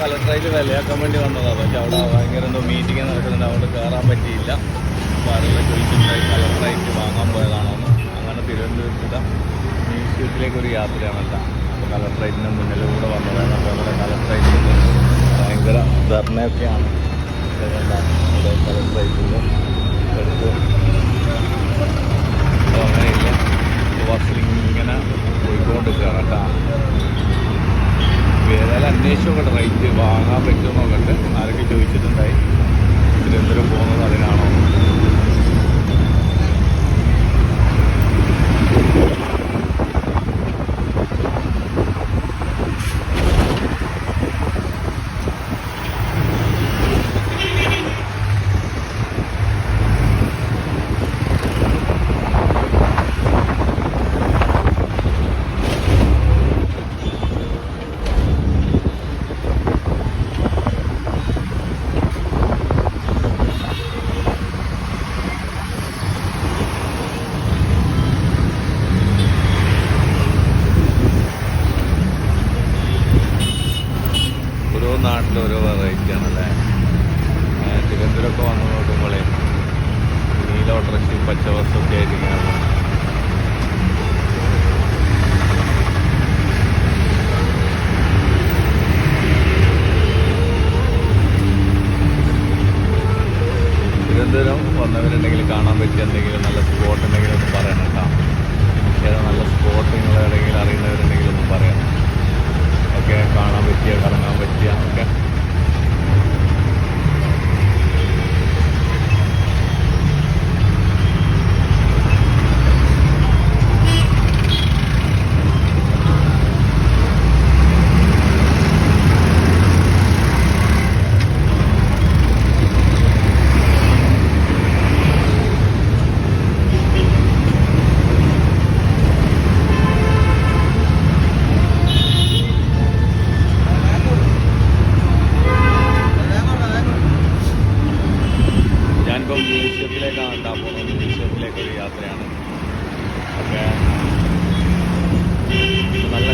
Collectorate വിലയാക്കാൻ വേണ്ടി വന്നതാണ് പക്ഷെ അവിടെ ഭയങ്കര എന്തോ മീറ്റിംഗ് നടക്കുന്നുണ്ട്. അവിടെ കയറാൻ പറ്റിയില്ല. അപ്പോൾ ആരെല്ലാം ചോദിച്ചിട്ടുണ്ടായി കലക്ടറേറ്റ് വാങ്ങാൻ പോയതാണോ അങ്ങനെ തിരുവനന്തപുരത്തെ മ്യൂസിയത്തിലേക്ക് ഒരു യാത്രയാണല്ല അപ്പോൾ കലക്ടറേറ്റിന് മുന്നിലൂടെ വന്നതാണ്. അപ്പോൾ അവിടെ കലക്ടറേറ്റിൽ ഭയങ്കര ധർണയൊക്കെയാണ്. കലക്ടറേറ്റിന്റെ എടുത്ത് അന്വേഷിച്ചു നോക്കട്ടെ റേറ്റ് വാങ്ങാൻ പറ്റുമെന്നൊക്കെ ആരൊക്കെ ചോദിച്ചിട്ടുണ്ടായി തിരുവനന്തപുരം പോകുന്നത് അതിനാണോ ഓരോ നാട്ടിലും ഓരോ വെറൈറ്റി ആണല്ലേ ആ, തിരുവനന്തപുരമൊക്കെ വന്ന് നോക്കുമ്പോഴേ നീല ഓട്ടറക്ഷയും പച്ച ബസ്സൊക്കെ ആയിരിക്കും. തിരുവനന്തപുരം വന്നവരുണ്ടെങ്കിൽ കാണാൻ പറ്റിയ എന്തെങ്കിലും നല്ല സുഖ എത്താൻ പോകുന്നത് മ്യൂസിയത്തിലേക്കൊരു യാത്രയാണ്. അപ്പോൾ നല്ല